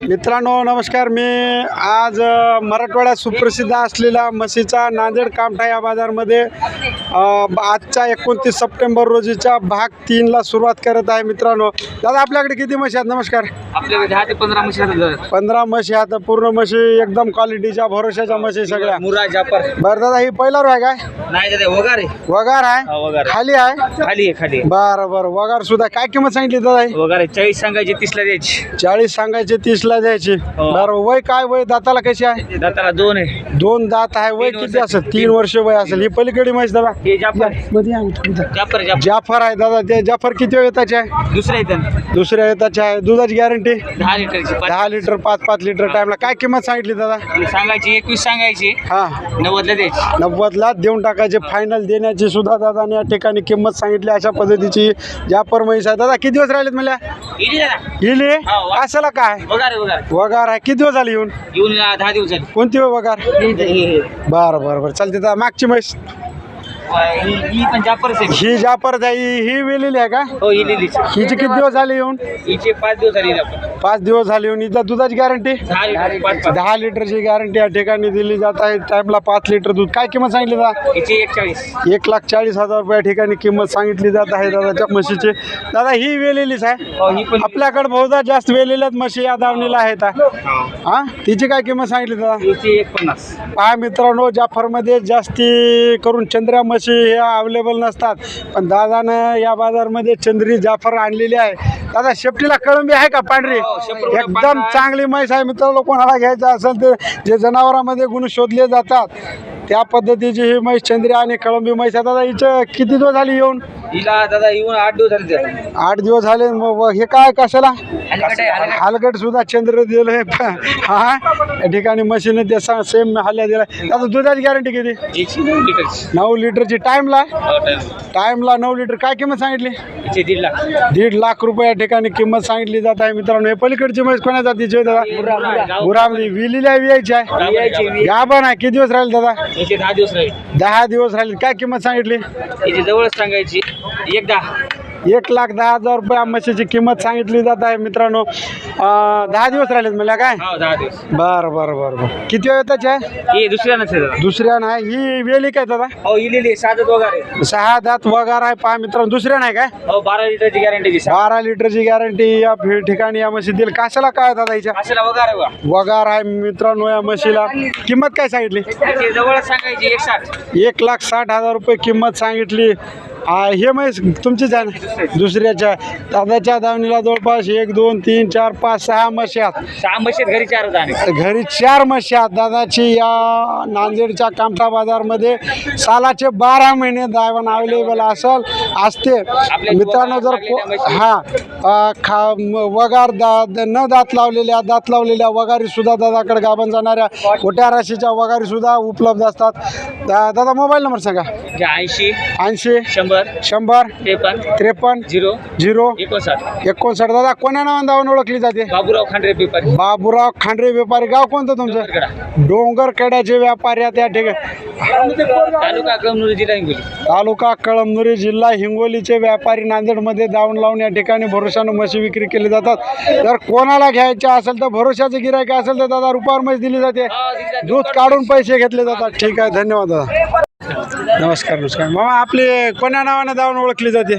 मित्रांनो नमस्कार. मी आज मराठवाड्यात सुप्रसिद्ध असलेला म्हशीचा नांदेड कामठा या बाजारमध्ये आजच्या एकोणतीस सप्टेंबर रोजीच्या भाग तीनला सुरुवात करत आहे मित्रांनो. दादा आपल्याकडे किती म्हशी आहेत? नमस्कार. आपल्याकडे दहा ते पंधरा म्हशी आहेत पंधरा म्हशी आहेत. तर पूर्ण म्हशी एकदम क्वालिटीच्या भरोशाच्या म्हशी सगळ्या. मुरा जापर बरं दादा ही पहिला रो आहे काय? नाही दादा वगार आहे. वगार आहे. खाली आहे? खाली आहे खाली. बरं बरं. वगार सुद्धा काय किंमत सांगितली दादा वगार चाळीस सांगायचे तीसला द्यायची. चाळीस सांगायचे तीसला द्यायची? हो. बरं वय काय वय? दाताला कशी आहे? दाताला दोन आहे. दोन दात आहे. वय किती. असेल? तीन वर्ष वय असेल. ही पलीकडे म्हैस दादा. हे जापर आहे. मध्ये जाफर आहे दादा. ते जाफर किती येताचे आहे? दुसऱ्या इथं. दुसऱ्या येताचे आहे. दुधाची गॅरंटी दहा लिटरची पाच- दहा लिटर. पाच पाच लिटर टाइमला काय किंमत सांगितली दादा? सांगायची एकवीस सांगायची. हा. नव्वदला द्यायची. नव्वदला देऊन टाकायचे. फायनल देण्याची सुद्धा दादाने या ठिकाणी किंमत सांगितली अशा पद्धतीची जाफर म्हैस आहे. दादा किती दिवस राहिलेत मला इली दादा. हिली हा, वा. कशाला काय? वगार आहे वगार वगार आहे. किती दिवस झाले येऊन? येऊन दहा दिवस झाले. कोणती वगार? हे- हे- हे. बरं बरं बरं. चालते मागची म्हैस. ही ही पण जापरच आहे ही जापर जाई ही वेलेली आहे का? हो ही लिलीच हिचे किती दिवस झाले येऊन? हिचे पाच दिवस झाले पाच दिवस झाले येऊन इथं दुधाची गॅरंटी दहा लिटरची गॅरंटी या ठिकाणी दिली जात आहे. टाईमला पाच लिटर दूध. काय किंमत सांगितली हिचे एक लाख चाळीस हजार रुपया ठिकाणी किंमत सांगितली जात आहे दादाच्या म्हशीची. दादा ही वेलेलीच आहे. हो ही आपल्याकडे बहुधा जास्त वेलेल्याच म्हशी या दावणीला आहेत हा. हा. तिची काय किंमत सांगितली दादा? पहा मित्रांनो जाफरमध्ये जास्ती करून चंद्र्या म्हशी हे अवेलेबल नसतात. पण दादानं या बाजारमध्ये चंद्री जाफर आणलेली आहे. दादा शेपटीला कळंबी आहे का पांढरी? हो, एकदम पांढरा आहे. चांगली म्हैस आहे मित्रांनो कोणाला घ्यायचं असेल तर जे जनावरांमध्ये गुण शोधले जातात त्या पद्धतीची ही म्हैस चंद्री आणि कळंबी म्हैस आहे दादा हिचं किती दिवस झाली येऊन? हिला दादा येऊन आठ दिवस झाले. आठ दिवस झाले मग हे काय कशाला? अलीकडे हालगट. सुद्धा चंद्र दिलंय हा या ठिकाणी मशीन ते सेम हल्ल्या दिला. आता दुधाची गॅरंटी किती? नऊ लिटरची. नऊ लिटरची. टाइमला हो, टाइम. टाइमला नऊ लिटर. काय किंमत सांगितली? दीड लाख. दीड लाख रुपये या ठिकाणी किंमत सांगितली जात आहे मित्रांनो. हे पलीकडची म्हैस कोणा जातीची होय. दादा? गुरामध्ये विलीला वियायची आहे? यायची वी- गाभण आहे. किती दिवस राहील दादा? हिचे दहा दिवस राहील. दहा दिवस राहील. काय किंमत सांगितली? हिचे जवळच सांगायची. एक दहा. एक लाख दहा हजार रुपये म्हशीची किंमत सांगितली जात आहे मित्रांनो. अं, दहा दिवस राहिलेत मला काय? हो दहा दिवस. बरं बरं बरं बरं. किती वेळ त्याची आहे ही दुसऱ्या नसेल दादा दुसऱ्या नाही ही वेली काय दादा? हो लिहिली साधत वगैरे सहा दात वगार आहे पहा मित्रांनो दुसऱ्या नाही काय? हो बारा लिटरची गॅरंटी बारा लिटरची गॅरंटी या फि- ठिकाणी या म्हशी देईल कशाला काय दादा हिच्या असेला वगैरे आहे मित्रांनो या म्हशीला. किंमत काय सांगितली? हिचे जवळच सांगायची एक साठ एक लाख साठ हजार रुपये किंमत सांगितली. हे म्हैस तुमचीच आहे ना? दुसऱ्याच्या दादाच्या दावणीला जवळपास एक दोन तीन चार पाच सहा म्हशी आहेत. सहा म्हशीत घरी चार घरी चार म्हशी आहेत. दादाची या नांदेडच्या कामठा बाजारमध्ये सालाचे बारा महिने दावण अवेलेबल असेल असते. मित्रांनो जर को- हा खा म- वगार दा द- न दात लावलेल्या दात लावलेल्या वगारी सुद्धा दादाकडे गाभण जाणाऱ्या मोठ्या राशीच्या वगारी सुद्धा उपलब्ध असतात. दा- दादा मोबाईल नंबर सांगा. ऐंशी ऐंशी शंभर शंभर. त्रेपन्न त्रेपन्न झिरो. झिरो. एकोणसाठ. एकोणसाठ. दादा कोण्या नावाने दावण ओळखली जाते? बाबूराव खांडरे पेपर बाबुराव खांडरे व्यापारी. गाव कोणतं तुमचं? डोंगर कड्याचे व्यापारी आहेत या ठिकाणी. तालुका कमनूर जिल्हा हिंगोली. तालुका कळमनुरी जिल्हा हिंगोलीचे व्यापारी नांदेडमध्ये दावण लावून या ठिकाणी भरोशानं म्हशी विक्री केली जातात. जर कोणाला घ्यायच्या असेल तर भरोशाचं गिरायक असेल तर दादा रुपयावर म्हैस दिली जाते. दूध काढून पैसे घेतले जातात. ठीक आहे धन्यवाद दादा. नमस्कार नमस्कार. मामा आपली कोण्या नावाने दावण ओळखली जाते?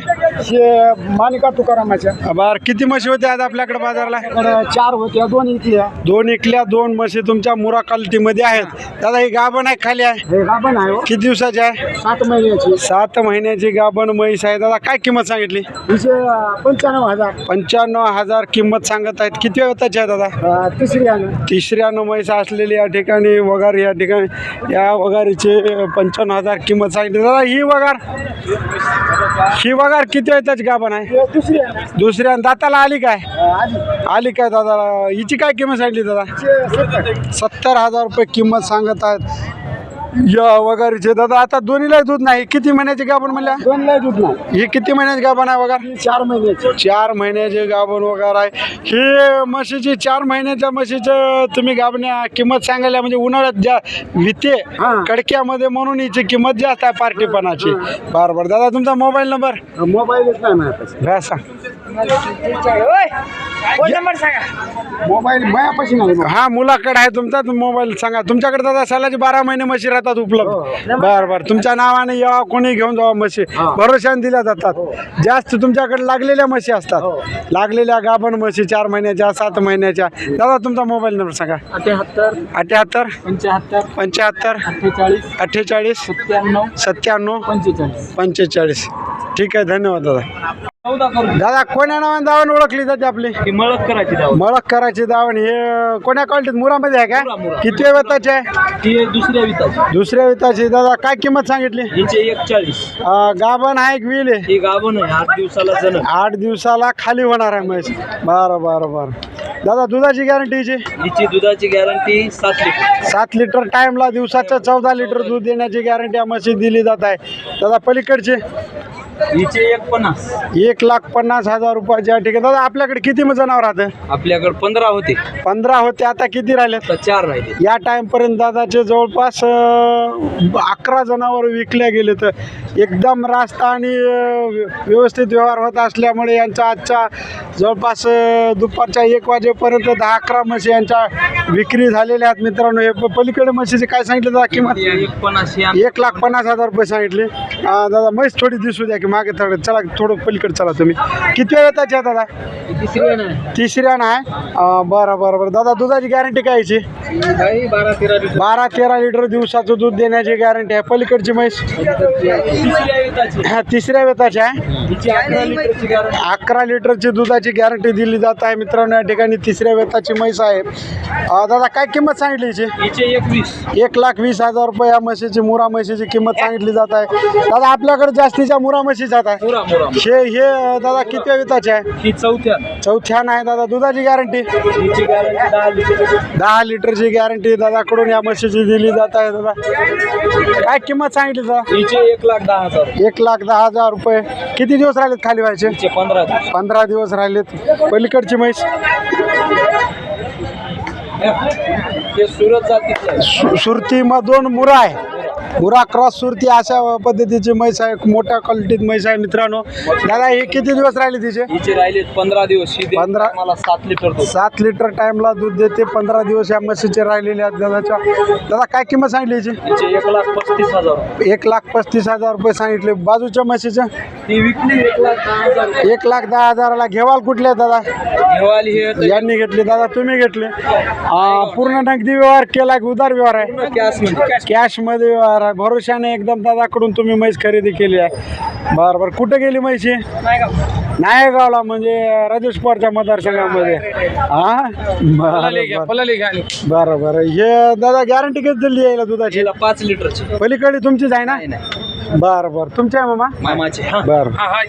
मालिका तुकारामाच्या. बर. किती म्हशी होत्या आज आपल्याकडे बाजारला? चार होत्या दोन इथल्या दोन इकल्या दोन म्हशी तुमच्या मुरा क्वालिटीमध्ये आहेत. दादा ही गाभण आहे खाली आहे? हे गाभण आहे हो. किती दिवसाची आहे? सात महिन्याची. सात महिन्याची गाभण म्हैस आहे. दादा काय किंमत सांगितली? हिचे अं, पंच्याण्णव हजार. पंच्याण्णव हजार किंमत सांगत आहेत. किती वेळाची आहे दादा? अं, तिसरी आहे तिसऱ्यानं म्हैस असलेली या ठिकाणी वगार या ठिकाणी या वगारीचे पंच्याण्णव हजार किंमत सांगितली. दादा ही वगार ही वगार किती वेळाची गाभण आहे? दुसरी आहे. दुसऱ्या दाताला आली काय? आधी आली. काय दादा? हिची काय किंमत सांगितली दादा. सत्तर हजार रुपये किंमत सांगत आहेत. या वगैरेचे दादा आता दोन्हीला दूध नाही. किती महिन्याचे गाभण म्हणल्या? दोन लय दूध नाही. ही किती महिन्याची गाभण आहे वगैरे? चार महिन्याची. चार महिन्याचे गाभण वगैरे आहे. हे म्हशीची चार महिन्याच्या म्हशीचं तुम्ही गाभण्या किंमत सांगायला म्हणजे उन्हाळ्यात ज्या विते हा. कडक्यामध्ये म्हणून हिची किंमत जास्त आहे पार्टीपणाची. बरं बरं. दादा तुमचा मोबाईल नंबर? मोबाईलच नाही माझ्यापाशी घ्या सांग. मोबाईल मायापाशी नाही. हा मुलाकडे आहे तुमचा. तुम्ही मोबाईल सांगा. तुमच्याकडे दादा सालाची बारा महिने म्हशी राहतात. उपलब्ध. बरं बरं. तुमच्या नावाने या कोणी घेऊन जावा म्हशी? भरोशाने दिल्या जातात. जास्त तुमच्याकडे लागलेल्या म्हशी असतात. लागलेल्या गाभण म्हशी चार महिन्याच्या सात महिन्याच्या. दादा तुमचा मोबाईल नंबर सांगा. अठ्याहत्तर अठ्याहत्तर पंच्याहत्तर पंच्याहत्तर अठ्ठेचाळीस अठ्ठेचाळीस सत्त्याण्णव सत्त्याण्णव पंचेचाळीस. पंचेचाळीस. ठीक आहे धन्यवाद दादा. दादा कोण्या नावाने दावण ओळखली जाते आपली? मळक करायची दावा मळक करायची दावण हे कोण्या क्वालिटीत मुरामध्ये आहे का. किती वेताची आहे? दुसऱ्या विताची. दुसऱ्या वेताची. दादा काय किंमत सांगितली? हिचे एक चाळीस गाभण आहे एक विल आहे? गाभण आहे आठ दिवसाला जण आठ दिवसाला खाली होणार आहे म्हैस. बरं बरं बरं. दादा दुधाची गॅरंटीची हिची? दुधाची गॅरंटी सात लिटर सात लिटर टाईमला दिवसाचं चौदा लिटर दूध देण्याची गॅरंटी या म्हशी दिली जात आहे. दादा पलीकडचे? हिचे एक पन्नास. एक लाख पन्नास हजार रुपयाच्या ठिकाणी. दादा आपल्याकडे किती जनावर राहतं? आपल्याकडे पंधरा होते. पंधरा होते आता किती राहिलेत? आता चार राहिले. या टाईमपर्यंत दादाचे जवळपास अं, अकरा जनावर विकले गेले तर एकदम रास्त आणि अं, व्यवस्थित व्यवहार होत असल्यामुळे यांचा आजच्या जवळपास अं, दुपारच्या एक वाजेपर्यंत दहा अकरा म्हशी यांच्या विक्री झालेल्या आहेत मित्रांनो. हे प- पलीकडे म्हशीचे काय सांगितलं दादा किंमत? एक पन्नास ही आम- एक लाख पन्नास हजार रुपये सांगितले. अं, दादा म्हैस थोडी दिसू द्या की मागे थोडं चला थोडं पलीकडे चला तुम्ही. किती वेळ येताचे आहे दादा तिसरी आहे ना तिसऱ्या नाही? अं, बरं बरं बरं. दादा दुधाची गॅरंटी काय याची? बारा तेरा लिटर. दिवसाचं दूध देण्याची गॅरंटी आहे. पलीकडची म्हैस तिसऱ्या विताची हा, आहे अकरा लिटरची दुधाची गॅरंटी दिली जात आहे. मित्रांनो या ठिकाणी तिसऱ्या वेताची म्हैस आहे. दादा काय किंमत सांगितली याची? हिचे एक लाख वीस हजार रुपये या म्हशीची मुरा म्हशीची किंमत सांगितली जात आहे. दादा आपल्याकडे जास्तीच्या मुरा म्हशी जात आहे. हे हे दादा किती वेताचे आहे? चौथ्या चौथ्यान. आहे दादा. दुधाची गॅरंटी दहा लिटर लिटरची गॅरंटी दादाकडून या म्हशीची दिली जात आहे दादा. काय किंमत सांगितली दादा? हिचे एक लाख दहा हजार. एक लाख दहा हजार रुपये. किती दिवस राहिलेत खाली व्हायचे? हिचे पंधरा दिवस. पंधरा दिवस राहिलेत. पलीकडची म्हैस? हे सुरत जातीचे आहे. सु सुरतीमधून मुरा आहे. मुरा क्रॉस सुरती अशा पद्धतीची म्हैस आहे मोठ्या क्वालिटीत म्हैस आहे मित्रांनो. दादा हे किती दिवस राहिले तिचे? हिचे राहिले पंधरा दिवस. ही देते पंधरा- मला सात लिटर दूध. सात लिटर टाइमला दूध देते पंधरा दिवस या म्हशीचे राहिलेले आहेत दादाच्या. दादा काय किंमत सांगितली हिचे एक लाख पस्तीस हजार एक लाख पस्तीस हजार रुपये सांगितले. बाजूच्या म्हशीच्या ही विकली एक लाख दहा हजार एक लाख दहा हजाराला घेवाल कुठले दादा? घेवाली हे तर यांनी घेतले. दादा तुम्ही घेतले. आ, पूर्ण नगदी व्यवहार केला की उदार व्यवहार आहे? कॅश म्हणजे कॅशमध्ये व्यवहार आहे भरोशाने एकदम दादाकडून तुम्ही म्हैस खरेदी केली आहे. बरं बरं. कुठं गेली म्हैशी? नायगावला म्हणजे राजेश पवारच्या मतदारसंघामध्ये. हा? बरं बरं. बरं बरं. हे दादा गॅरंटी किती दिली यायला दुधाची? पाच लिटरची. पलीकडे तुमचीच आहे ना? नाही नाही. बरं बरं. तुमची आहे मामा? मामाची हा. बरं. हा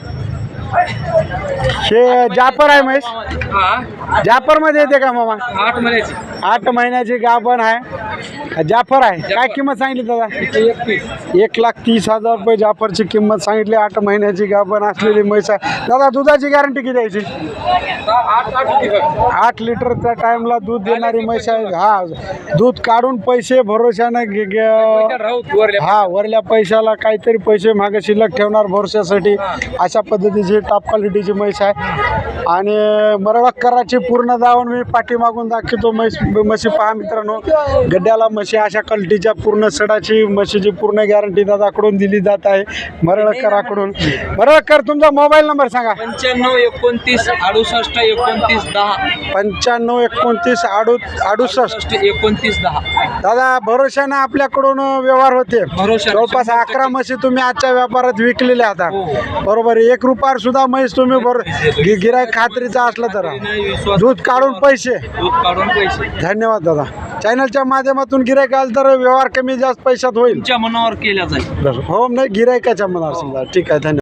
जापर आहे म्हैस? हा. जाफरमध्ये येते का मामा? आठ महिन्याची. आठ महिन्याची गाभण आहे. जाफर आहे. काय किंमत सांगितली दादा? एक लाख तीस हजार रुपये जाफरची किंमत सांगितली. आठ महिन्याची गाभण असलेली म्हैस आहे. दादा दुधाची गॅरंटी किती द्यायची? आठ लिटरच्या टाइमला दूध देणारी म्हैस आहे. हा दूध काढून पैसे भरोशानं हा वरल्या पैशाला काहीतरी पैसे मागे शिल्लक ठेवणार भरोशासाठी अशा पद्धतीची टॉप क्वालिटीची म्हैस आहे. आणि मरळकराची पूर्ण दावण मी पाठीमागून दाखवतो म्हैस म्हशी पहा मित्रांनो. गड्ड्याला म्हशी अशा क्वालिटीच्या पूर्ण सडाची म्हशीची पूर्ण गॅरंटी दादाकडून दिली जात आहे. मरळकराकडून मरळकर तुमचा मोबाईल नंबर सांगा. पंच्याण्णव एकोणतीस अडुसष्ट एकोणतीस दहा. पंच्याण्णव एकोणतीस आडू अडुसष्ट. एकोणतीस दहा. दादा भरोशाने आपल्याकडून व्यवहार होते. भरोशाने, जवळपास अकरा म्हशी तुम्ही आजच्या व्यापारात विकलेल्या आता. हो. बरोबर आहे. एक रुपयावर सुद्धा म्हैस तुम्ही गिरायक खात्रीचा असलं तर. दूध काढून पैसे. दूध काढून पैसे. धन्यवाद दादा. चॅनलच्या माध्यमातून गिरायक आलं तर व्यवहार कमी जास्त पैशात होईल. तुमच्या मनावर केल्या जाईल. हो नाही गिरायकाच्या मनावर समजा. ठीक आहे धन्यवाद.